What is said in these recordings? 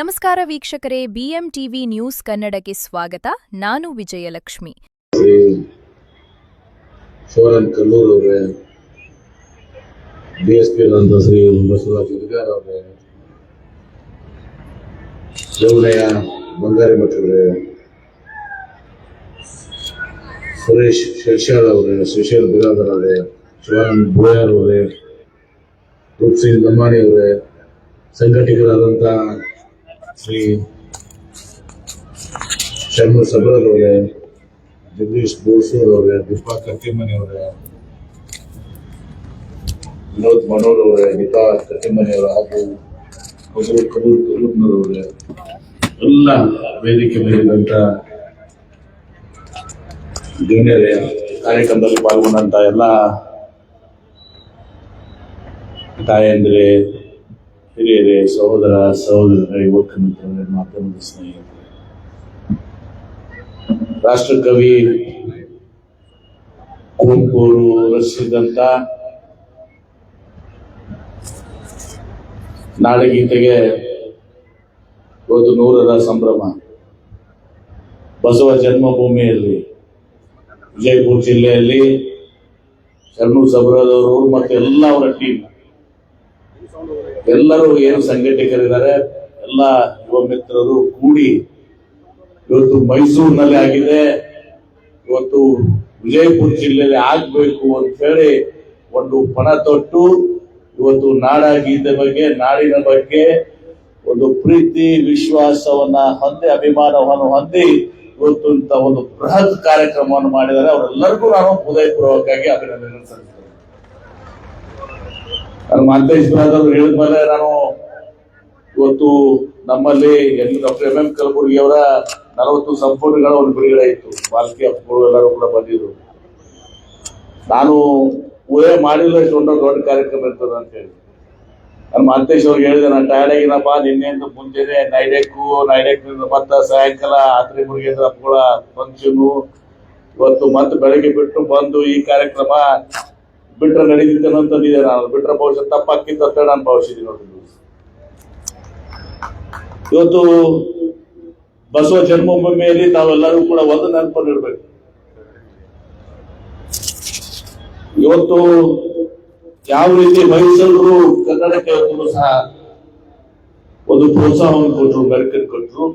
ನಮಸ್ಕಾರ ವೀಕ್ಷಕರೇ ಬಿಎಂಟಿವಿ ನ್ಯೂಸ್ ಕನ್ನಡಕ್ಕೆ ಸ್ವಾಗತ. ನಾನು ವಿಜಯಲಕ್ಷ್ಮಿ. ಕಲ್ಲೂರ್ ಅವರೇ ಡಿ ಎಸ್ ಶ್ರೀ ಬಸವರಾಜ್ ಹುಡುಗಾರ್ ಅವರೇ ದೇವನಯ್ಯ ಬಂಗಾರಿ ಮಠರೇ ಸುರೇಶ್ ಶೇಷಾಲ್ ಅವರೇ ಸುಶೀಲ್ ಬಿರಾದರ್ ಅವರೇ, ಶಿವಾನಂದ್ ಬೋಯಾರ್ ಅವರೇ ರೂಪ್ ಸಿಂಗ್ ಲಂಬಾಣಿ ಅವರೇ ಸಂಘಟಕರಾದಂಥ ಶ್ರೀ ಶರ್ಮ ಸಬರದ್ ಅವರೇ ಜಗದೀಶ್ ಬೋಸೂರ್ ಅವರೇ ದೀಪಾ ಕತ್ತಿಮನಿ ಅವರೇ ವಿನೋದ್ ಮನೋರ್ ಅವರೇ ದೀಪಾ ಕತ್ತಿಮನಿ ಅವರ ಹಾಗೂ ಕಬೂರ್ ಕಬೂರ್ ಕಬೂರ್ನರ್ ಅವರೇ ಎಲ್ಲ ವೇದಿಕೆ ಮೇಲಿದ್ದಂಥ ಗಣ್ಯರೇ, ಕಾರ್ಯಕ್ರಮದಲ್ಲಿ ಪಾಲ್ಗೊಂಡಂತ ಎಲ್ಲ ತಾಯಂದ್ರೆ ಹಿರಿಯರೇ, ಸಹೋದರ, ಸಹೋದರರೇ ಯುವಕ ಮಿತ್ರರೇ ಮಾಧ್ಯಮದ ಸ್ನೇಹಿತರೆ. ರಾಷ್ಟ್ರಕವಿ ಕುವೆಂಪು ಅವರು ರಚಿಸಿದಂತ ನಾಡಗೀತೆಗೆ ಇವತ್ತು ನೂರರ ಸಂಭ್ರಮ. ಬಸವ ಜನ್ಮಭೂಮಿಯಲ್ಲಿ, ವಿಜಯಪುರ ಜಿಲ್ಲೆಯಲ್ಲಿ, ಶರಣು ಸಬರದವರು ಮತ್ತು ಎಲ್ಲ ಅವರ ಟೀಮ್ ಎಲ್ಲರೂ ಏನು ಸಂಘಟಕರಿದ್ದಾರೆ ಎಲ್ಲ ಯುವ ಮಿತ್ರರು ಕೂಡಿ ಇವತ್ತು ಮೈಸೂರಿನಲ್ಲಿ ಆಗಿದೆ. ಇವತ್ತು ವಿಜಯಪುರ ಜಿಲ್ಲೆಯಲ್ಲಿ ಆಗ್ಬೇಕು ಅಂತ ಹೇಳಿ ಒಂದು ಪಣ ತೊಟ್ಟು, ಇವತ್ತು ನಾಡ ಗೀತೆ ಬಗ್ಗೆ, ನಾಡಿನ ಬಗ್ಗೆ ಒಂದು ಪ್ರೀತಿ, ವಿಶ್ವಾಸವನ್ನ ಹೊಂದಿ, ಅಭಿಮಾನವನ್ನು ಹೊಂದಿ ಇವತ್ತು ಒಂದು ಬೃಹತ್ ಕಾರ್ಯಕ್ರಮವನ್ನು ಮಾಡಿದ್ದಾರೆ. ಅವರೆಲ್ಲರಿಗೂ ನಾನು ಹೃದಯಪೂರ್ವಕವಾಗಿ ಅಭಿನಂದನೆ ಸಲ್ಲಿಸ್ತೇನೆ. ನಾನು ಮಾಂತೇಶ್ ಬ್ರದರ್ ಹೇಳಿದ್ಮೇಲೆ ನಾನು ಇವತ್ತು ನಮ್ಮಲ್ಲಿ ಎಲ್ಲಿ ಡಾಕ್ಟರ್ ಎಂ ಎಂ ಕಲಬುರ್ಗಿ ಅವರ ನಲವತ್ತು ಸಂಪೂರ್ಣಗಳ ಒಂದು ಬಿಡುಗಡೆ ಇತ್ತು ಬಾಲ್ಕಿ ಅಪ್ಪಗಳು ಎಲ್ಲರೂ ಕೂಡ ಬಂದಿದ್ರು. ನಾನು ಊಹೆ ಮಾಡಿಲ್ಲ ಒಂದು ದೊಡ್ಡ ಕಾರ್ಯಕ್ರಮ ಇರ್ತದೆ ಅಂತ ಹೇಳಿ. ನಾನು ಮಾಲ್ತೇಶ್ ಅವ್ರಿಗೆ ಹೇಳಿದೆ, ನಾನು ಟಯರ್ಡ್ ಆಗಿನಪ್ಪ ನಿನ್ನೆಂದು ಮುಂಜಾನೆ ನೈಡೆಕ್ಕು ನೈಡೆಕ್ ಮತ್ತೆ ಸಾಯಂಕಾಲ ಆತ್ರಿ ಮುರುಗಿದ ಅಪ್ಪಗಳ ಫಂಕ್ಷನು ಇವತ್ತು ಮತ್ತೆ ಬೆಳಗ್ಗೆ ಬಿಟ್ಟು ಬಂದು ಈ ಕಾರ್ಯಕ್ರಮ ಬಿಟ್ರೆ ಅಂತ ಅಂತಂದಿದೆ ನಾನು ಬಿಟ್ರೆ ಬಹುಶಃ ತಪ್ಪಾಕಿತ್ತು ಅಂತ ನಾನು ಭಾವಿಸಿದ್ದೀನಿ ನೋಡಿ ಇವತ್ತು ಬಸವ ಜನ್ಮಭೂಮಿಯಲ್ಲಿ ತಾವೆಲ್ಲರೂ ಕೂಡ ಒಂದು ನೆನಪನ್ನು ಇವತ್ತು ಯಾವ ರೀತಿ ಮೈಸೂರು ಕನ್ನಡಕ್ಕೆ ಸಹ ಒಂದು ಪ್ರೋತ್ಸಾಹವನ್ನು ಕೊಟ್ಟರು ಬೆಳಕನ್ನು ಕೊಟ್ಟರು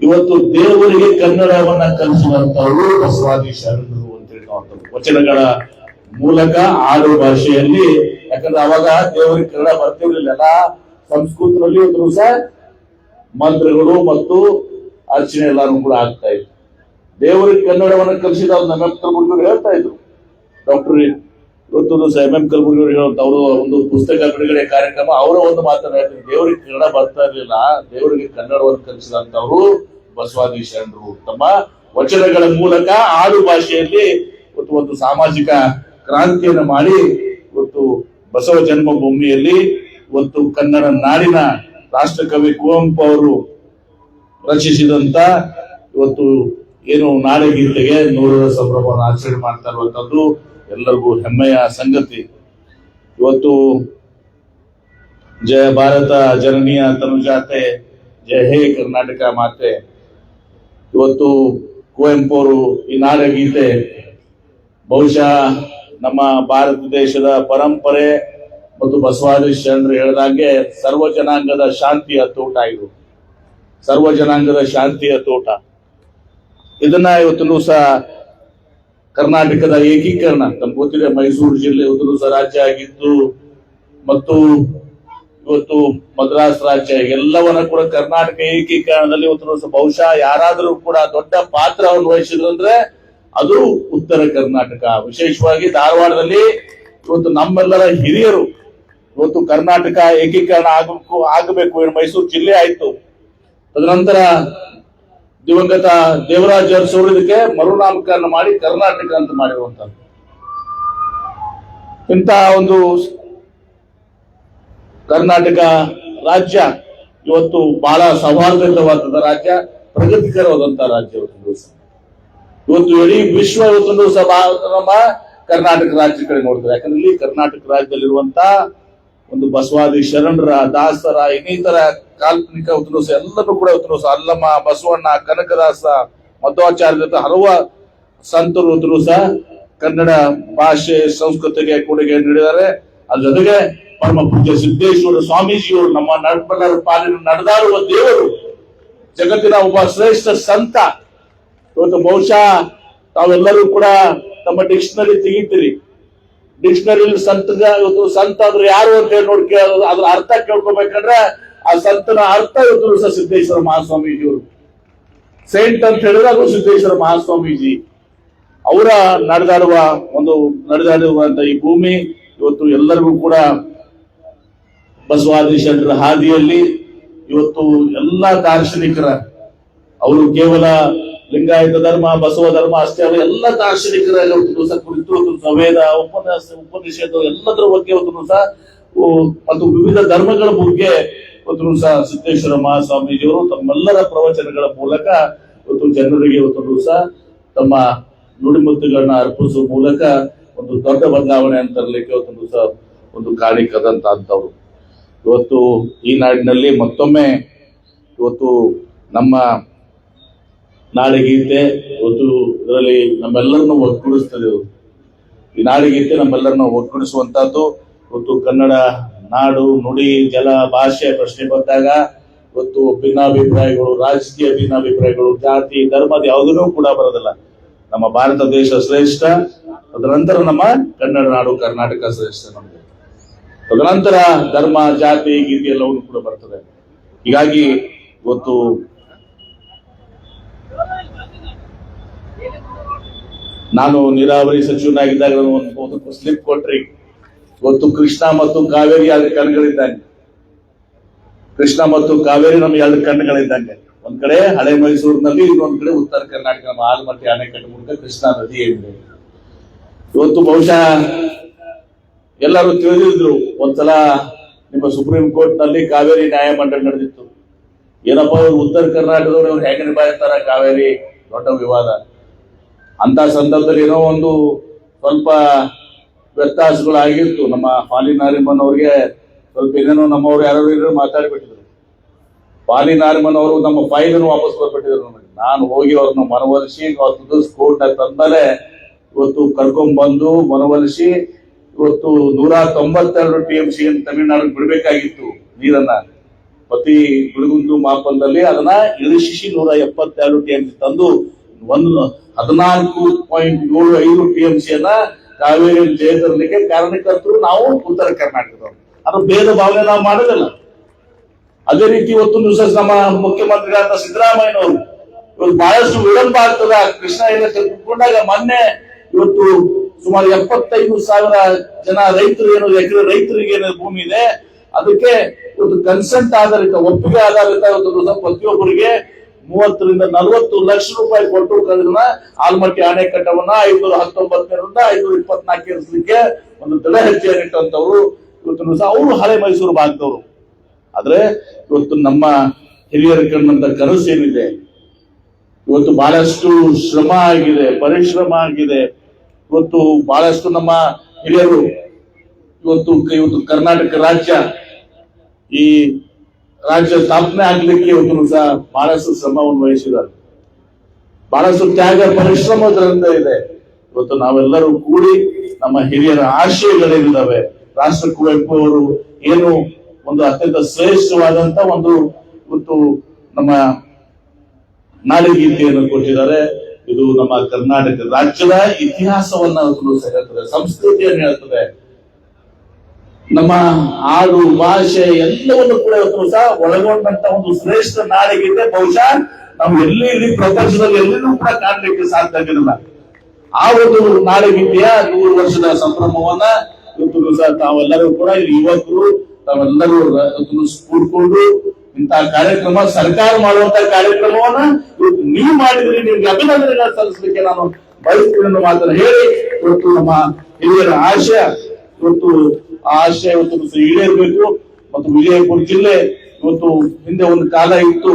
ಇವತ್ತು ದೇವರಿಗೆ ಕನ್ನಡವನ್ನ ಕಲಿಸುವಂತವರು ಬಸವಾದಿ ಶರಣರು ಅಂತೇಳಿ ವಚನಗಳ ಮೂಲಕ ಆಡು ಭಾಷೆಯಲ್ಲಿ. ಯಾಕಂದ್ರೆ ಅವಾಗ ದೇವರಿಗೆ ಕನ್ನಡ ಬರ್ತಿರ್ಲಿಲ್ಲ. ಎಲ್ಲ ಸಂಸ್ಕೃತದಲ್ಲಿ ಒಂದು ದಿವಸ ಮಂತ್ರಗಳು ಮತ್ತು ಅರ್ಚನೆ ಎಲ್ಲಾನು ಕೂಡ ಆಗ್ತಾ ಇತ್ತು. ದೇವರಿಗೆ ಕನ್ನಡವನ್ನು ಕಲಿಸಿದ ನಮ್ಮ ಎಂ ಕಲಬುರ್ಗಿ ಹೇಳ್ತಾ ಇದ್ರು. ಡಾಕ್ಟರ್ ಇವತ್ತು ದಿವಸ ಎಂ ಎಂ ಕಲಬುರ್ಗಿ ಅವರು ಹೇಳುವಂತ ಅವರು ಒಂದು ಪುಸ್ತಕ ಬಿಡುಗಡೆ ಕಾರ್ಯಕ್ರಮ, ಅವರ ಒಂದು ಮಾತನ್ನ ಹೇಳ್ತಾರೆ ದೇವರಿಗೆ ಕನ್ನಡ ಬರ್ತಾ ಇರಲಿಲ್ಲ. ದೇವರಿಗೆ ಕನ್ನಡವನ್ನು ಕಲಿಸಿದಂತವರು ಬಸವಾದಿ ಶರಣರು. ತಮ್ಮ ವಚನಗಳ ಮೂಲಕ ಆಡು ಭಾಷೆಯಲ್ಲಿ ಒಂದು ಸಾಮಾಜಿಕ ಕ್ರಾಂತಿಯನ್ನು ಮಾಡಿ ಇವತ್ತು ಬಸವ ಜನ್ಮಭೂಮಿಯಲ್ಲಿ ಇವತ್ತು ಕನ್ನಡ ನಾಡಿನ ರಾಷ್ಟ್ರಕವಿ ಕುವೆಂಪು ಅವರು ರಚಿಸಿದಂತ ಇವತ್ತು ಏನು ನಾಡಗೀತೆಗೆ ನೂರರ ಸಂಭ್ರಮವನ್ನು ಆಚರಣೆ ಮಾಡ್ತಾ ಇರುವಂತದ್ದು ಎಲ್ಲರಿಗೂ ಹೆಮ್ಮೆಯ ಸಂಗತಿ. ಇವತ್ತು ಜಯ ಭಾರತ, ಜನನೀಯ ತನುಜಾತೆ, ಜಯ ಹೇ ಕರ್ನಾಟಕ ಮಾತೆ. ಇವತ್ತು ಕುವೆಂಪು ಅವರು ಈ ನಾಡಗೀತೆ ಬಹುಶಃ ನಮ್ಮ ಭಾರತ ದೇಶದ ಪರಂಪರೆ ಮತ್ತು ಬಸವಾದಿ ಶರಣರು ಹೇಳಿದಾಗೆ ಸರ್ವ ಜನಾಂಗದ ಶಾಂತಿಯ ತೋಟ ಇದು. ಸರ್ವ ಜನಾಂಗದ ಶಾಂತಿಯ ತೋಟ. ಇದನ್ನ ಇವತ್ತು ಸಹ ಕರ್ನಾಟಕದ ಏಕೀಕರಣ, ನಮ್ಗೆ ಗೊತ್ತಿದೆ ಮೈಸೂರು ಜಿಲ್ಲೆ ಇವತ್ತು ಸಹ ರಾಜ್ಯ ಆಗಿದ್ದು ಮತ್ತು ಇವತ್ತು ಮದ್ರಾಸ್ ರಾಜ್ಯ, ಎಲ್ಲವನ್ನ ಕೂಡ ಕರ್ನಾಟಕ ಏಕೀಕರಣದಲ್ಲಿ ಇವತ್ತು ಬಹುಶಃ ಯಾರಾದರೂ ಕೂಡ ದೊಡ್ಡ ಪಾತ್ರವನ್ನು ವಹಿಸಿದ್ರು ಅಂದ್ರೆ ಅದು ಉತ್ತರ ಕರ್ನಾಟಕ. ವಿಶೇಷವಾಗಿ ಧಾರವಾಡದಲ್ಲಿ ಇವತ್ತು ನಮ್ಮೆಲ್ಲರ ಹಿರಿಯರು ಇವತ್ತು ಕರ್ನಾಟಕ ಏಕೀಕರಣ ಆಗಬೇಕು ಆಗಬೇಕು ಏನು ಮೈಸೂರು ಜಿಲ್ಲೆ ಆಯ್ತು. ತದನಂತರ ದಿವಂಗತ ದೇವರಾಜ್ ಅರಸು ಇದಕ್ಕೆ ಮರುನಾಮಕರಣ ಮಾಡಿ ಕರ್ನಾಟಕ ಅಂತ ಮಾಡಿರುವಂತದ್ದು. ಇಂತಹ ಒಂದು ಕರ್ನಾಟಕ ರಾಜ್ಯ ಇವತ್ತು ಬಹಳ ಸೌಹಾರ್ದಯುತವಾದ ರಾಜ್ಯ, ಪ್ರಗತಿಕರವಾದಂತಹ ರಾಜ್ಯ ವೇಳೆ ಇಡೀ ವಿಶ್ವ ಇವತ್ತೊಂದು ನಮ್ಮ ಕರ್ನಾಟಕ ರಾಜ್ಯ ಕಡೆ ನೋಡ್ತಾರೆ. ಯಾಕಂದ್ರೆ ಇಲ್ಲಿ ಕರ್ನಾಟಕ ರಾಜ್ಯದಲ್ಲಿರುವಂತ ಒಂದು ಬಸವಾದಿ ಶರಣರ, ದಾಸರ, ಇನ್ನಿತರ ಕಾಲ್ಪನಿಕ ಉತ್ತರೋಸ ಎಲ್ಲರೂ ಕೂಡ ಉತ್ತರೋಸ ಅಲ್ಲಮ್ಮ, ಬಸವಣ್ಣ, ಕನಕದಾಸ ಮಧ್ವಾಚಾರ್ಯ ಹಲವ ಸಂತರು ಉತ್ತರೋಸ ಕನ್ನಡ ಭಾಷೆ ಸಂಸ್ಕೃತಿಗೆ ಕೊಡುಗೆ ನೀಡಿದ್ದಾರೆ. ಅದ್ರ ಜೊತೆಗೆ ಪರಮ ಪೂಜ್ಯ ಸಿದ್ದೇಶ್ವರ ಸ್ವಾಮೀಜಿಯವರು ನಮ್ಮ ನಡ್ಬಲ್ಲರ ಪಾಲಿನ ನಡೆದಾಡುವ ದೇವರು, ಜಗತ್ತಿನ ಒಬ್ಬ ಶ್ರೇಷ್ಠ ಸಂತ ಇವತ್ತು ಬಹುಶಃ ತಾವೆಲ್ಲರೂ ಕೂಡ ತಮ್ಮ ಡಿಕ್ಷನರಿ ತೆಗಿತೀರಿ. ಡಿಕ್ಷನರಿ ಸಂತ ಇವತ್ತು ಸಂತ ಅಂದ್ರೆ ಯಾರು ಅಂತ ಹೇಳಿ ನೋಡ್ಕೆ ಅದ್ರ ಅರ್ಥ ಕೇಳ್ಕೊಬೇಕಂದ್ರೆ ಆ ಸಂತನ ಅರ್ಥ ಇವತ್ತು ಸಹ ಸಿದ್ದೇಶ್ವರ ಮಹಾಸ್ವಾಮೀಜಿಯವರು. ಸೈಂಟ್ ಅಂತ ಹೇಳಿದ್ರೆ ಅದು ಸಿದ್ದೇಶ್ವರ ಮಹಾಸ್ವಾಮೀಜಿ. ಅವರ ನಡೆದಾಡುವ ಒಂದು, ನಡೆದಾಡುವಂತ ಈ ಭೂಮಿ ಇವತ್ತು ಎಲ್ಲರಿಗೂ ಕೂಡ ಬಸವಾದಿ ಶರಣರ ಹಾದಿಯಲ್ಲಿ ಇವತ್ತು ಎಲ್ಲ ದಾರ್ಶನಿಕರ, ಅವರು ಕೇವಲ ಲಿಂಗಾಯತ ಧರ್ಮ, ಬಸವ ಧರ್ಮ ಅಷ್ಟೇ ಅಲ್ಲ, ಎಲ್ಲ ದಾರ್ಶನಿಕರ ಕುರಿತು ಸಂವೇದ, ಉಪನ್ಯಾಸ ಉಪನಿಷೇಧ ಎಲ್ಲದರ ಬಗ್ಗೆ ಒಂದು ಸಹ ಮತ್ತು ವಿವಿಧ ಧರ್ಮಗಳ ಬಗ್ಗೆ ಒಂದು ಸಹ ಸಿದ್ದೇಶ್ವರ ಮಹಾಸ್ವಾಮೀಜಿಯವರು ತಮ್ಮೆಲ್ಲರ ಪ್ರವಚನಗಳ ಮೂಲಕ ಇವತ್ತು ಜನರಿಗೆ ಇವತ್ತು ಸಹ ತಮ್ಮ ನುಡಿಮುತ್ತುಗಳನ್ನ ಅರ್ಪಿಸುವ ಮೂಲಕ ಒಂದು ದೊಡ್ಡ ಬದಲಾವಣೆ ಅಂತ ತರಲಿಕ್ಕೆ ಇವತ್ತು ಸಹ ಒಂದು ಕಾಣಿಕದಂತ ಅಂತವ್ರು ಇವತ್ತು ಈ ನಾಡಿನಲ್ಲಿ ಮತ್ತೊಮ್ಮೆ ಇವತ್ತು ನಮ್ಮ ನಾಡಿಗೀತೆ ಒಂದು ಇದರಲ್ಲಿ ನಮ್ಮೆಲ್ಲರನ್ನು ಒಗ್ಗೂಡಿಸ್ತದೆ ಈ ಈ ನಾಡಿಗೀತೆ ನಮ್ಮೆಲ್ಲರನ್ನು ಒಗ್ಗೂಡಿಸುವಂತಹದ್ದು ಇವತ್ತು ಕನ್ನಡ ನಾಡು, ನುಡಿ, ಜಲ, ಭಾಷೆ ಪ್ರಶ್ನೆ ಬಂದಾಗ ಇವತ್ತು ಭಿನ್ನಾಭಿಪ್ರಾಯಗಳು, ರಾಜಕೀಯ ಭಿನ್ನಾಭಿಪ್ರಾಯಗಳು, ಜಾತಿ ಧರ್ಮದ ಯಾವುದನ್ನೂ ಕೂಡ ಬರೋದಿಲ್ಲ. ನಮ್ಮ ಭಾರತ ದೇಶ ಶ್ರೇಷ್ಠ, ತದನಂತರ ನಮ್ಮ ಕನ್ನಡ ನಾಡು, ಕರ್ನಾಟಕ ಶ್ರೇಷ್ಠ ನಮಗೆ ತದನಂತರ ಧರ್ಮ, ಜಾತಿ, ಗೀತೆ ಎಲ್ಲವೂ ಕೂಡ ಬರ್ತದೆ. ಹೀಗಾಗಿ ಇವತ್ತು ನಾನು ನೀರಾವರಿ ಸಚಿವನಾಗಿದ್ದಾಗ ಒಂದು ಸ್ಲಿಪ್ ಕೊಟ್ರಿ. ಇವತ್ತು ಕೃಷ್ಣ ಮತ್ತು ಕಾವೇರಿ ಎರಡು ಕಣ್ಗಳಿದ್ದಂಗೆ ಕೃಷ್ಣ ಮತ್ತು ಕಾವೇರಿ ನಮ್ಗೆ ಎರಡು ಕಣ್ಣುಗಳಿದ್ದಂಗೆ ಒಂದ್ ಕಡೆ ಹಳೆ ಮೈಸೂರಿನಲ್ಲಿ, ಇನ್ನೊಂದ್ ಕಡೆ ಉತ್ತರ ಕರ್ನಾಟಕ, ನಮ್ಮ ಆಲಮಟ್ಟಿ ಅಣೆಕಟ್ಟು ಮೂಲಕ ಕೃಷ್ಣಾ ನದಿ ಏನಿದೆ ಇವತ್ತು ಬಹುಶಃ ಎಲ್ಲರೂ ತಿಳಿದಿದ್ರು, ಒಂದ್ಸಲ ನಿಮ್ಮ ಸುಪ್ರೀಂ ಕೋರ್ಟ್ನಲ್ಲಿ ಕಾವೇರಿ ನ್ಯಾಯಮಂಡಳಿ ನಡೆದಿತ್ತು. ಏನಪ್ಪ ಅವ್ರು ಉತ್ತರ ಕರ್ನಾಟಕದವ್ರು ಇವ್ರು ಹೇಗೆ ನಿಭಾಯಿಸ್ತಾರ ಕಾವೇರಿ? ದೊಡ್ಡ ವಿವಾದ. ಅಂತ ಸಂದರ್ಭದಲ್ಲಿ ಏನೋ ಒಂದು ಸ್ವಲ್ಪ ವ್ಯತ್ಯಾಸಗಳಾಗಿತ್ತು. ನಮ್ಮ ಫಾಲಿ ನಾರಿಮನ್ ಅವ್ರಿಗೆ ಸ್ವಲ್ಪ ಏನೇನೋ ನಮ್ಮವ್ರು ಯಾರು ಇದ್ರು ಮಾತಾಡಿಬಿಟ್ಟಿದ್ರು. ಫಾಲಿ ನಾರಿಮನ್ ಅವರು ನಮ್ಮ ಫೈಲ್ ಅನ್ನು ವಾಪಸ್ ಕೊಟ್ಬಿಟ್ಟಿದ್ರು ನಮಗೆ. ನಾನು ಹೋಗಿ ಅವ್ರನ್ನ ಮನವೊಲಿಸಿ ಅವತ್ತು ಸ್ಕೂಲ್ನ ತಂದಮೇಲೆ ಇವತ್ತು ಕರ್ಕೊಂಡ್ ಬಂದು ಮನವೊಲಿಸಿ ಇವತ್ತು ನೂರ ತೊಂಬತ್ತೆರಡು ಟಿ ಎಂ ಸಿ ತಮಿಳುನಾಡು ಬಿಡಬೇಕಾಗಿತ್ತು ನೀರನ್ನ. ಪ್ರತಿ ಗುಡುಗುಂದು ಮಾಪನದಲ್ಲಿ ಅದನ್ನ ಇಳಿಸಿ ನೂರ ಎಪ್ಪತ್ತೆರಡು ಟಿ ಎಂ ಸಿ ತಂದು ಒಂದು ಹದಿನಾಲ್ಕು ಪಾಯಿಂಟ್ ಏಳು ಐದು ಟಿ ಎಂ ಸಿ ಅನ್ನ ಕಾವೇರಿ ಜಯತರಲಿಕ್ಕೆ ಕಾರಣಕರ್ತರು ನಾವು ಉತ್ತರ ಕರ್ನಾಟಕದವರು. ಅದು ಭೇದ ಭಾವನೆ ನಾವು ಮಾಡೋದಿಲ್ಲ. ಅದೇ ರೀತಿ ಇವತ್ತು ದಿವಸ ನಮ್ಮ ಮುಖ್ಯಮಂತ್ರಿಗಳಾದ ಸಿದ್ದರಾಮಯ್ಯನವರು ಇವತ್ತು ಬಹಳಷ್ಟು ವಿಳಂಬ ಆಗ್ತದ. ಕೃಷ್ಣ ಎಲ್ಲ ತೆಗೆದುಕೊಂಡಾಗ ಮೊನ್ನೆ ಇವತ್ತು ಸುಮಾರು ಎಪ್ಪತ್ತೈದು ಸಾವಿರ ಜನ ರೈತರು ಏನು ಎಕರೆ ರೈತರಿಗೆ ಏನು ಭೂಮಿ ಇದೆ, ಅದಕ್ಕೆ ಇವತ್ತು ಕನ್ಸೆಂಟ್ ಆಧಾರಿತ, ಒಪ್ಪಿಗೆ ಆಧಾರಿತ ಪ್ರತಿಯೊಬ್ಬರಿಗೆ ಮೂವತ್ತರಿಂದ ನಲವತ್ತು ಲಕ್ಷ ರೂಪಾಯಿ ಕೊಟ್ಟು ಆಲ್ಮಟ್ಟಿ ಅಣೆಕಟ್ಟವನ್ನ ಐನೂರ ಹತ್ತೊಂಬತ್ತರಿಂದ ಐನೂರ ಇರಿಸಲಿಕ್ಕೆ ಒಂದು ತಡೆ ಹೆಜ್ಜೆಯನ್ನಿಟ್ಟಂತವ್ರು ಇವತ್ತು ದಿವಸ ಅವರು ಹಳೆ ಮೈಸೂರು ಭಾಗದವರು. ಆದ್ರೆ ಇವತ್ತು ನಮ್ಮ ಹಿರಿಯರ ಕಂಡಂತ ಕನಸು ಏನಿದೆ? ಇವತ್ತು ಬಹಳಷ್ಟು ಶ್ರಮ ಆಗಿದೆ, ಪರಿಶ್ರಮ ಆಗಿದೆ. ಇವತ್ತು ಬಹಳಷ್ಟು ನಮ್ಮ ಹಿರಿಯರು, ಇವತ್ತು ಇವತ್ತು ಕರ್ನಾಟಕ ರಾಜ್ಯ ಈ ರಾಜ್ಯ ಸ್ಥಾಪನೆ ಆಗ್ಲಿಕ್ಕೆ ಇವತ್ತು ಸಹ ಬಹಳಷ್ಟು ಶ್ರಮವನ್ನು ವಹಿಸಿದ್ದಾರೆ. ಬಹಳಷ್ಟು ತ್ಯಾಗ ಪರಿಶ್ರಮದಿಂದ ಇದೆ. ಇವತ್ತು ನಾವೆಲ್ಲರೂ ಕೂಡಿ ನಮ್ಮ ಹಿರಿಯರ ಆಶಯಗಳೇನಿದ್ದಾವೆ ರಾಷ್ಟ್ರ ಕುವೆಂಪು ಅವರು ಏನು ಒಂದು ಅತ್ಯಂತ ಶ್ರೇಷ್ಠವಾದಂತ ಒಂದು ಇವತ್ತು ನಮ್ಮ ನಾಡಗೀತೆಯನ್ನು ಕೊಟ್ಟಿದ್ದಾರೆ. ಇದು ನಮ್ಮ ಕರ್ನಾಟಕ ರಾಜ್ಯದ ಇತಿಹಾಸವನ್ನ ಅದು ಸಹ ಹೇಳ್ತದೆ, ಸಂಸ್ಕೃತಿಯನ್ನು ಹೇಳ್ತದೆ. ನಮ್ಮ ಆಡು ಭಾಷೆ ಎಲ್ಲವನ್ನು ಕೂಡ ಇವತ್ತು ಸಹ ಒಳಗೊಂಡಂತ ಒಂದು ಶ್ರೇಷ್ಠ ನಾಡಿಗಿದೆ ಬಹುಶಃ ನಾವು ಎಲ್ಲಿ ಇಲ್ಲಿ ಪ್ರಪಂಚದಲ್ಲಿ ಎಲ್ಲಿನೂ ಕೂಡ ಕಾಣಲಿಕ್ಕೆ ಸಾಧ್ಯ ಆಗಿರಲಿಲ್ಲ ಆ ಒಂದು ನಾಡಿಗಿದೆಯ ನೂರು ವರ್ಷದ ಸಂಭ್ರಮವನ್ನ ಇವತ್ತು ಸಹ ತಾವೆಲ್ಲರೂ ಕೂಡ ಯುವಕರು, ತಾವೆಲ್ಲರೂ ಕೂಡ್ಕೊಂಡು ಇಂತಹ ಕಾರ್ಯಕ್ರಮ, ಸರ್ಕಾರ ಮಾಡುವಂತ ಕಾರ್ಯಕ್ರಮವನ್ನ ಇವತ್ತು ನೀವು ಮಾಡಿದ್ರಿ, ನಿಮ್ಗೆ ಅಭಿನಂದನೆಗಳನ್ನ ಸಲ್ಲಿಸಲಿಕ್ಕೆ ನಾನು ಬಯಸ್ತೀನಿ ಮಾತ್ರ ಹೇಳಿ ಇವತ್ತು ನಮ್ಮ ಹಿರಿಯರ ಆಶಯ, ಇವತ್ತು ಆ ಆಶಯ ಇವತ್ತು ಮತ್ತು ವಿಜಯಪುರ ಜಿಲ್ಲೆ ಇವತ್ತು ಹಿಂದೆ ಒಂದು ಕಾಲ ಇತ್ತು.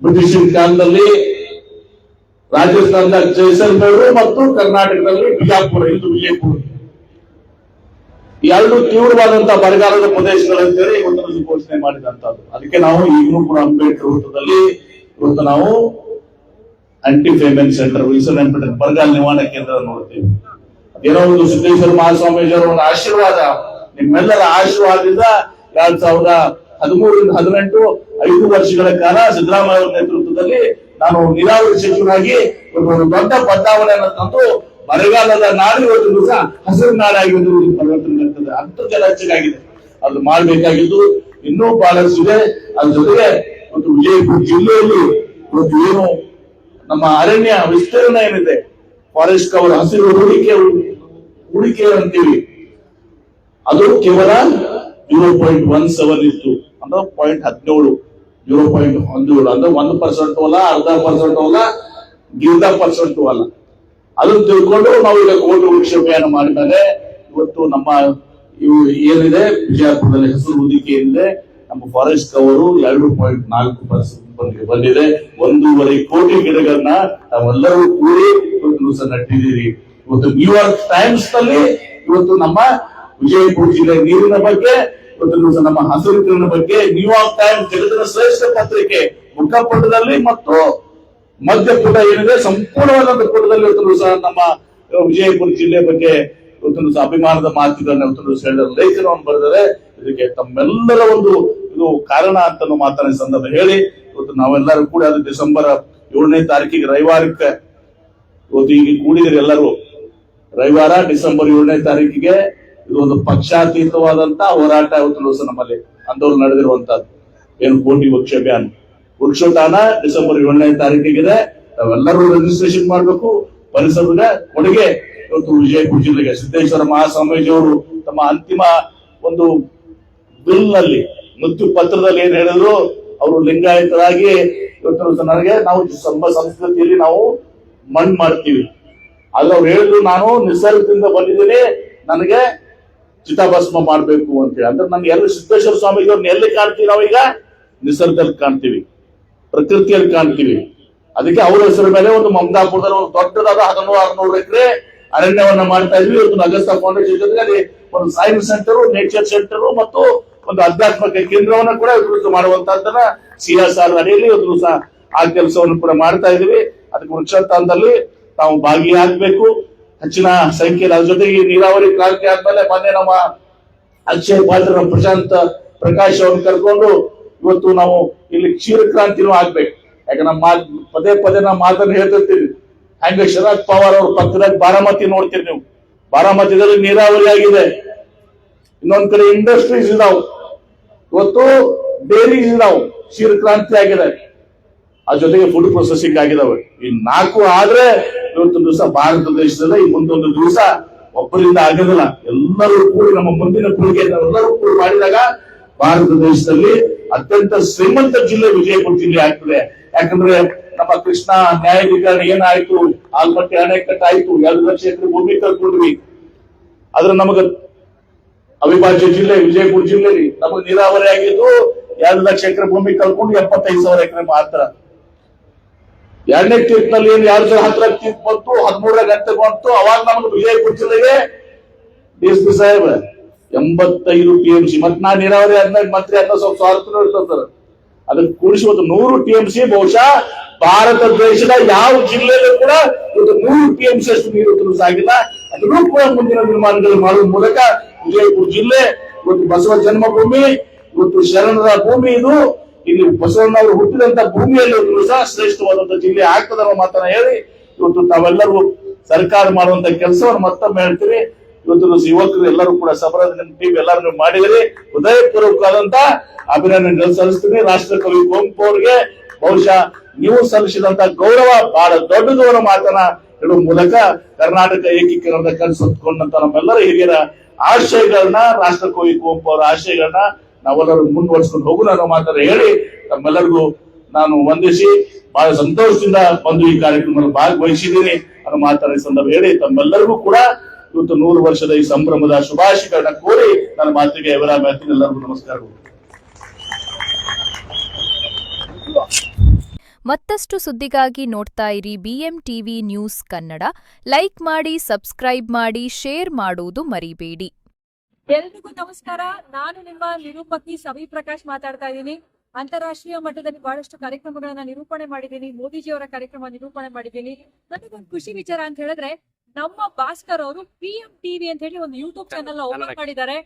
ಬ್ರಿಟಿಷರ ಕಾಲದಲ್ಲಿ ರಾಜಸ್ಥಾನದ ಜೈಸಲ್ಮೇರು ಮತ್ತು ಕರ್ನಾಟಕದಲ್ಲಿ ಬಿಜಾಪುರ, ಇದು ವಿಜಯಪುರ. ಎರಡು ತೀವ್ರವಾದಂತಹ ಬರಗಾಲದ ಪ್ರದೇಶಗಳಂತೇಳಿ ಇವತ್ತು ಘೋಷಣೆ ಮಾಡಿದಂತದ್ದು ಅದಕ್ಕೆ ನಾವು ಈಗಲೂ ಕೂಡ ಅಂಬೇಡ್ಕರ್ ವೃತ್ತದಲ್ಲಿ ಇವತ್ತು ನಾವು ಆಂಟಿ ಫೇಮೆಂಟ್ ಸೆಂಟರ್ ಬರಗಾಲ ನಿವಾರಣಾ ಕೇಂದ್ರ ನೋಡ್ತೀವಿ. ಏನೋ ಒಂದು ಸಿದ್ದೇಶ್ವರ ಮಹಾಸ್ವಾಮೀಜಿಯವರ ಒಂದು ಆಶೀರ್ವಾದ ನಿಮ್ಮೆಲ್ಲರ ಆಶೀರ್ವಾದದಿಂದ ಎರಡ್ ಸಾವಿರದ ಹದಿಮೂರರಿಂದ ಹದಿನೆಂಟು ಐದು ವರ್ಷಗಳ ಕಾಲ ಸಿದ್ದರಾಮಯ್ಯ ಅವರ ನೇತೃತ್ವದಲ್ಲಿ ನಾನು ನೀರಾವರಿ ಸಚಿವನಾಗಿ ಒಂದು ದೊಡ್ಡ ಬದಲಾವಣೆಯನ್ನು ತಂದು ಬರಗಾಲದ ನಾಡು ಇವತ್ತು ದಿವಸ ಹಸಿರು ನಾಡಾಗಿ ಒಂದು ಪರಿವರ್ತನೆ ಆಗ್ತದೆ ಅಂತರ್ಜಲ ಹೆಚ್ಚಾಗಿದೆ ಅದು ಮಾಡಬೇಕಾಗಿದ್ದು ಇನ್ನೂ ಬಹಳಷ್ಟಿದೆ ಅದ್ರ ಜೊತೆಗೆ ಒಂದು ವಿಜಯಪುರ ಜಿಲ್ಲೆಯಲ್ಲಿ ಒಂದು ಏನು ನಮ್ಮ ಅರಣ್ಯ ವಿಸ್ತೀರ್ಣ ಏನಿದೆ ಫಾರೆಸ್ಟ್ ಕವರ್ ಹಸಿರು ಹೂಡಿಕೆ ಹೂಡಿಕೆ ಅಂತೀವಿ ಅದು ಕೇವಲ ಜೀರೋ ಪಾಯಿಂಟ್ ಒನ್ ಸೆವೆನ್ ಇತ್ತು. ಅಂದ್ರೆ ಪಾಯಿಂಟ್ ಹದಿನೇಳು ಜೀರೋ ಪಾಯಿಂಟ್ ಹದಿನೇಳು ಅಂದ್ರೆ ಒನ್ ಪರ್ಸೆಂಟ್ ಅಲ್ಲ, ಅರ್ಧ ಪರ್ಸೆಂಟ್ ಅಲ್ಲ ಗಿರ್ಧ ಪರ್ಸೆಂಟ್ ಅಲ್ಲ. ಅದನ್ನು ತಿಳ್ಕೊಂಡು ನಾವು ಈಗ ಕೋಟಿ ವಿಕ್ಷೇಪೆಯನ್ನು ಮಾಡಿದರೆ ಇವತ್ತು ನಮ್ಮ ಇವು ಏನಿದೆ, ವಿಜಯಪುರದಲ್ಲಿ ಹೆಸರು ಹೊದಿಕೆ ಏನಿದೆ, ನಮ್ಮ ಫಾರೆಸ್ಟ್ ಕವರು ಎರಡು ಪಾಯಿಂಟ್ ನಾಲ್ಕು ಪರ್ಸೆಂಟ್ ಬಂದಿದೆ. ಒಂದೂವರೆ ಕೋಟಿ ಗಿಡಗಳನ್ನ ನಾವೆಲ್ಲರೂ ಕೂಡಿ ನಟ್ಟಿದ್ದೀರಿ. ಇವತ್ತು ನ್ಯೂಯಾರ್ಕ್ ಟೈಮ್ಸ್ನಲ್ಲಿ ಇವತ್ತು ನಮ್ಮ ವಿಜಯಪುರ ಜಿಲ್ಲೆ ನೀರಿನ ಬಗ್ಗೆ, ಇವತ್ತು ನಮ್ಮ ಹಸಿರು ಕಿರಣ ಬಗ್ಗೆ ನ್ಯೂಯಾರ್ಕ್ ಟೈಮ್ಸ್ ಜಗತ್ತಿನ ಶ್ರೇಷ್ಠ ಪತ್ರಿಕೆ ಮುಖಪುಟದಲ್ಲಿ ಮತ್ತು ಮಧ್ಯಪುಟ ಏನಿದೆ, ಸಂಪೂರ್ಣವಾದ ಪುಟದಲ್ಲಿ ಇವತ್ತು ಸಹ ನಮ್ಮ ವಿಜಯಪುರ ಜಿಲ್ಲೆ ಬಗ್ಗೆ ಇವತ್ತು ಸಹ ಅಭಿಮಾನದ ಮಾತುಗಳನ್ನ ಇವತ್ತು ಹೇಳಿದ ಲೇಖನವನ್ನು ಬರೆದರೆ ಇದಕ್ಕೆ ತಮ್ಮೆಲ್ಲರ ಒಂದು ಇದು ಕಾರಣ ಅಂತ ಮಾತನಾಡಿದ ಸಂದರ್ಭ ಹೇಳಿ. ಇವತ್ತು ನಾವೆಲ್ಲರೂ ಕೂಡ ಅದು ಡಿಸೆಂಬರ್ ಏಳನೇ ತಾರೀಕಿಗೆ ರವಿವಾರಕ್ಕೆ ಇವತ್ತು ಈಗ ಕೂಡಿದ್ರೆ ಎಲ್ಲರೂ ರವಿವಾರ ಡಿಸೆಂಬರ್ ಏಳನೇ ತಾರೀಕಿಗೆ ಇದು ಒಂದು ಪಕ್ಷಾತೀತವಾದಂತ ಹೋರಾಟ ಇವತ್ತು ನಮ್ಮಲ್ಲಿ ಅಂತವ್ರು ನಡೆದಿರುವಂತದ್ದು ಏನು ಕೋಟಿ ವೃಕ್ಷ ಅಭಿಯಾನ. ವೃಕ್ಷೋದ್ಯಾನ ಡಿಸೆಂಬರ್ ಏಳನೇ ತಾರೀಕಿಗಿದೆ. ನಾವೆಲ್ಲರೂ ರಿಜಿಸ್ಟ್ರೇಷನ್ ಮಾಡಬೇಕು. ಪರಿಸರದ ಕೊಡುಗೆ ಇವತ್ತು ವಿಜಯಪುರ ಜಿಲ್ಲೆಗೆ. ಸಿದ್ದೇಶ್ವರ ಮಹಾಸ್ವಾಮೀಜಿ ಅವರು ತಮ್ಮ ಅಂತಿಮ ಒಂದು ಬಿಲ್ನಲ್ಲಿ, ಮೃತ್ಯು ಪತ್ರದಲ್ಲಿ ಏನ್ ಹೇಳಿದ್ರು, ಅವರು ಲಿಂಗಾಯತರಾಗಿ ಇವತ್ತು ನನಗೆ ನಾವು ಸಂಸ್ಕೃತಿಯಲ್ಲಿ ನಾವು ಮಣ್ಣು ಮಾಡ್ತೀವಿ. ಆದ್ರೆ ಅವ್ರು ಹೇಳಿದ್ರು, ನಾನು ನಿಸರ್ಗದಿಂದ ಬಂದಿದ್ದೀನಿ, ನನಗೆ ಚಿತಾಭಸ್ಮ ಮಾಡಬೇಕು ಅಂತ ಹೇಳಿ. ಅಂದ್ರೆ ನನ್ಗೆ ಎಲ್ಲಿ ಸಿದ್ದೇಶ್ವರ ಸ್ವಾಮಿಗಳವ್ರನ್ನ ಎಲ್ಲಿ ಕಾಣ್ತೀವಿ ನಾವೀಗ ನಿಸರ್ಗದಲ್ಲಿ ಕಾಣ್ತೀವಿ, ಪ್ರಕೃತಿಯಲ್ಲಿ ಕಾಣ್ತೀವಿ. ಅದಕ್ಕೆ ಅವ್ರ ಹೆಸರ ಮೇಲೆ ಒಂದು ಮಮದಾಪುರದಲ್ಲಿ ಒಂದು ದೊಡ್ಡದಾದ ಹದಿನೂರು, ಆರ್ನೂರು ಎಕರೆ ಅರಣ್ಯವನ್ನ ಮಾಡ್ತಾ ಇದ್ವಿ. ಒಂದು ಅಗಸ್ತ ಫೌಂಡೇಶನ್ ಜೊತೆಗೆ ಒಂದು ಸೈನ್ಸ್ ಸೆಂಟರ್ ನೇಚರ್ ಸೆಂಟರ್ ಮತ್ತು ಒಂದು ಆಧ್ಯಾತ್ಮಿಕ ಕೇಂದ್ರವನ್ನ ಕೂಡ ಅಭಿವೃದ್ಧಿ ಮಾಡುವಂತದ್ದನ್ನ ಆರ್ ಅಡಿಯಲ್ಲಿ ಒಂದು ಆ ಕೆಲಸವನ್ನು ಕೂಡ ಮಾಡ್ತಾ ಇದೀವಿ ಅದಕ್ಕೆ ವೃಕ್ಷಾಂತರದಲ್ಲಿ ತಾವು ಭಾಗಿಯಾಗಬೇಕು ಹೆಚ್ಚಿನ ಸಂಖ್ಯೆಯಲ್ಲಿ ಅದ್ರ ಜೊತೆಗೆ ನೀರಾವರಿ ಕ್ರಾಂತಿ ಆದ್ಮೇಲೆ ಮೊನ್ನೆ ನಮ್ಮ ಅಕ್ಷಯ್ ಪಾತ್ರ ನಮ್ಮ ಪ್ರಶಾಂತ್ ಪ್ರಕಾಶ್ ಅವ್ರನ್ನ ಕರ್ಕೊಂಡು ಇವತ್ತು ನಾವು ಇಲ್ಲಿ ಕ್ಷೀರ ಕ್ರಾಂತಿನೂ ಆಗ್ಬೇಕು. ಯಾಕೆ ನಮ್ಮ ಪದೇ ಪದೇ ನಾವು ಮಾತನ್ನು ಹೇಳ್ತಿರ್ತೀವಿ ಹಂಗ ಶರದ್ ಪವಾರ್ ಅವ್ರ ಪಕ್ಕದಾಗ ಬಾರಾಮತಿ ನೋಡ್ತೀರಿ ನೀವು. ಬಾರಾಮತಿದಲ್ಲಿ ನೀರಾವರಿ ಆಗಿದೆ. ಇನ್ನೊಂದ್ ಕಡೆ ಇಂಡಸ್ಟ್ರೀಸ್ ಇದಾವೆ. ಇವತ್ತು ಡೈರೀಸ್ ಇದಾವೆ. ಕ್ಷೀರ ಕ್ರಾಂತಿ ಆಗಿದೆ. ಅದ್ರ ಜೊತೆಗೆ ಫುಡ್ ಪ್ರೊಸೆಸಿಂಗ್ ಆಗಿದಾವೆ. ಈ ನಾಲ್ಕು ಆದ್ರೆ ಇವತ್ತು ದಿವಸ ಭಾರತ ದೇಶದಲ್ಲಿ ಈ ಮುಂದೊಂದು ದಿವಸ ಒಬ್ಬರಿಂದ ಆಗೋದಿಲ್ಲ. ಎಲ್ಲರೂ ಕೂಡಿ ನಮ್ಮ ಮುಂದಿನ ಪೀಳಿಗೆ ಎಲ್ಲರೂ ಕೂಡಿ ಮಾಡಿದಾಗ ಭಾರತ ದೇಶದಲ್ಲಿ ಅತ್ಯಂತ ಶ್ರೀಮಂತ ಜಿಲ್ಲೆ ವಿಜಯಪುರ ಜಿಲ್ಲೆ ಆಗ್ತದೆ. ಯಾಕಂದ್ರೆ ನಮ್ಮ ಕೃಷ್ಣ ನ್ಯಾಯಾಧಿಕರಣ ಏನಾಯ್ತು? ಆಲ್ಮಟ್ಟಿ ಅಣೆಕಟ್ಟು ಆಯ್ತು ಎರಡು ಲಕ್ಷ ಎಕರೆ ಭೂಮಿ ತಗೊಂಡ್ವಿ ಆದ್ರೆ ನಮಗ ಅವಿಭಾಜ್ಯ ಜಿಲ್ಲೆ, ವಿಜಯಪುರ ಜಿಲ್ಲೆ ನಮಗೆ ನೀರಾವರಿ ಆಗಿದ್ದು ಎರಡು ಲಕ್ಷ ಎಕರೆ ಭೂಮಿ ಕಳ್ಕೊಂಡು ಎಪ್ಪತ್ತೈದು ಸಾವಿರ ಎಕರೆ ಮಾತ್ರ. ಎರಡನೇ ತೀರ್ಪಿನಲ್ಲಿ ಏನು ಎರಡ್ ಸಾವಿರದ ಹತ್ತರ ತೀರ್ಪು ಬಂತು ಹದಿಮೂರರ ಗಂಟೆ ಬಂತು, ಅವಾಗ ನಮ್ಗೆ ವಿಜಯ ಜಿಲ್ಲೆಗೆ ಡಿ ಎಸ್ ಪಿ ಸಾಹೇಬ್. ಎಂಬತ್ತೈದು ಟಿ ಎಂ ಸಿ ಮತ್ ನಾ ನೀರಾವರಿ ಹದಿನೈದು ಮಂತ್ರಿ ಅಂತ ಸ್ವಲ್ಪ ಸ್ವಾರ್ಥನೂ ಇರ್ತದೆ ಸರ್. ಅದಕ್ಕೆ ಕೂಡಿಸಿ ಒಂದು ನೂರು ಟಿ ಎಂ ಸಿ, ಬಹುಶಃ ಭಾರತ ದೇಶದ ಯಾವ ಜಿಲ್ಲೆಯಲ್ಲೂ ಕೂಡ ಒಂದು ನೂರು ಟಿ ಎಂ ಸಿ ಅಷ್ಟು ನೀರು ತುಲಸ ಆಗಿಲ್ಲ ಅದನ್ನು ಕೂಡ ಮುಂದಿನ ನಿರ್ಮಾಣಗಳು ಮಾಡುವ ಮೂಲಕ ವಿಜಯಪುರ ಜಿಲ್ಲೆ, ಇವತ್ತು ಬಸವ ಜನ್ಮಭೂಮಿ, ಇವತ್ತು ಶರಣರ ಭೂಮಿ ಇದು. ಇಲ್ಲಿ ಬಸವಣ್ಣವರು ಹುಟ್ಟಿದಂತ ಭೂಮಿಯಲ್ಲಿ ಸಹ ಶ್ರೇಷ್ಠವಾದಂತ ಜಿಲ್ಲೆ ಆಗ್ತದೆ ಅನ್ನೋ ಮಾತನ್ನ ಹೇಳಿ, ಇವತ್ತು ತಾವೆಲ್ಲರೂ ಸರ್ಕಾರ ಮಾಡುವಂತ ಕೆಲಸವನ್ನು ಮತ್ತೊಮ್ಮೆ ಹೇಳ್ತೀವಿ ಇವತ್ತು ಯುವಕರು ಎಲ್ಲರೂ ಕೂಡ ಸಬರದ ಟೀಮ್ ಎಲ್ಲರೂ ಮಾಡಿದಿರಿ. ಹೃದಯಪೂರ್ವಕವಾದಂತ ಅಭಿನಂದನೆ ಸಲ್ಲಿಸ್ತೀನಿ. ರಾಷ್ಟ್ರ ಕವಿ ಕುವೆಂಪು ಅವರಿಗೆ ಬಹುಶಃ ನೀವು ಸಲ್ಲಿಸಿದಂತ ಗೌರವ ಬಹಳ ದೊಡ್ಡದು ಅನ್ನೋ ಮಾತನ್ನ ಹೇಳುವ ಮೂಲಕ ಕರ್ನಾಟಕ ಏಕೀಕರಣದ ಕನಸು ಹೊತ್ಕೊಂಡಂತ ನಮ್ಮೆಲ್ಲರ ಹಿರಿಯರ ಆಶಯಗಳನ್ನ, ರಾಷ್ಟ್ರ ಕವಿ ಕುವೆಂಪು ಅವರ ಆಶಯಗಳನ್ನ ನಾವೆಲ್ಲರೂ ಮುಂದುವರಿಸ್ಕೊಂಡು ಹೋಗೋಣ ಅನ್ನೋ ಮಾತನ್ನ ಹೇಳಿ ತಮ್ಮೆಲ್ಲರಿಗೂ ನಾನು ವಂದಿಸಿ, ಬಹಳ ಸಂತೋಷದಿಂದ ಬಂದು ಈ ಕಾರ್ಯಕ್ರಮದಲ್ಲಿ ಭಾಗವಹಿಸಿದ್ದೀನಿ ಅನ್ನೋ ಈ ಸಂದರ್ಭ ಹೇಳಿ, ತಮ್ಮೆಲ್ಲರಿಗೂ ಕೂಡ ಇವತ್ತು ನೂರು ವರ್ಷದ ಈ ಸಂಭ್ರಮದ ಶುಭಾಶಯಗಳನ್ನ ಕೋರಿ ನನ್ನ ಮಾತಿಗೆ ವಿರಾಮ ಹೇಳ್ತೀನಿ. ಎಲ್ಲರಿಗೂ ನಮಸ್ಕಾರಗಳು ಮತ್ತಷ್ಟು ಸುದ್ದಿಗಾಗಿ ನೋಡ್ತಾ ಇರಿ BM TV news Kannada. Like ಮಾಡಿ, ಸಬ್ಸ್ಕ್ರೈಬ್ ಮಾಡಿ, ಶೇರ್ ಮಾಡುವುದು ಮರಿಬೇಡಿ. ಎಲ್ರಿಗೂ ನಮಸ್ಕಾರ. ನಾನು ನಿಮ್ಮ ನಿರೂಪಕಿ ಸವಿ ಪ್ರಕಾಶ್ ಮಾತಾಡ್ತಾ ಇದ್ದೀನಿ. ಅಂತಾರಾಷ್ಟ್ರೀಯ ಮಟ್ಟದಲ್ಲಿ ಬಹಳಷ್ಟು ಕಾರ್ಯಕ್ರಮಗಳನ್ನ ನಿರೂಪಣೆ ಮಾಡಿದ್ದೀನಿ. ಮೋದಿಜಿಯವರ ಕಾರ್ಯಕ್ರಮ ನಿರೂಪಣೆ ಮಾಡಿದ್ದೀನಿ. ನನಗೊಂದು ಖುಷಿ ವಿಚಾರ ಅಂತ ಹೇಳಿದ್ರೆ ನಮ್ಮ ಭಾಸ್ಕರ್ ಅವರು ಪಿ ಎಂ ಟಿವಿ ಅಂತ ಹೇಳಿ ಒಂದು ಯೂಟ್ಯೂಬ್ ಚಾನೆಲ್ ಓಪನ್. ಮಾಡಿದ್ದಾರೆ.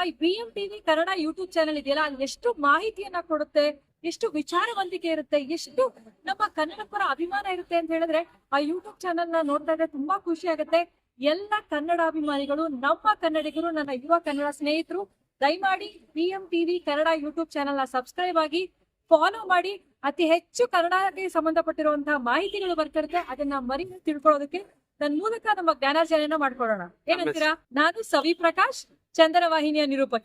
ಆ P M TV Kannada YouTube channel ಇದೆಯಲ್ಲ ಅಲ್ಲಿ ಎಷ್ಟು ಮಾಹಿತಿಯನ್ನ ಕೊಡುತ್ತೆ ಎಷ್ಟು ವಿಚಾರವಂತಿಕೆ ಇರುತ್ತೆ ಎಷ್ಟು ನಮ್ಮ ಕನ್ನಡ ಪರ ಅಭಿಮಾನ ಇರುತ್ತೆ ಅಂತ ಹೇಳಿದ್ರೆ ಆ ಯೂಟ್ಯೂಬ್ ಚಾನೆಲ್ನ ನೋಡ್ತಾ ಇದ್ರೆ ತುಂಬಾ ಖುಷಿ ಆಗುತ್ತೆ. ಎಲ್ಲ ಕನ್ನಡಾಭಿಮಾನಿಗಳು ನಮ್ಮ ಕನ್ನಡಿಗರು ನನ್ನ ಯುವ ಕನ್ನಡ ಸ್ನೇಹಿತರು ದಯಮಾಡಿ P M TV Kannada YouTube ಚಾನೆಲ್ನ ಸಬ್ಸ್ಕ್ರೈಬ್ ಆಗಿ ಫಾಲೋ ಮಾಡಿ. ಅತಿ ಹೆಚ್ಚು ಕನ್ನಡಕ್ಕೆ ಸಂಬಂಧಪಟ್ಟಿರುವಂತಹ ಮಾಹಿತಿಗಳು ಬರ್ತಿರುತ್ತೆ ಅದನ್ನ ಮರಿ ತಿಳ್ಕೊಳ್ಳೋದಕ್ಕೆ ನನ್ನ ಮೂಲಕ ನಮ್ಮ ಜ್ಞಾನಾರ್ಜನೆಯನ್ನ ಮಾಡ್ಕೊಳ್ಳೋಣ. ಏನಂತೀರಾ? ನಾನು ಸವಿ ಪ್ರಕಾಶ್ ಚಂದನ ವಾಹಿನಿಯ ನಿರೂಪಕಿ.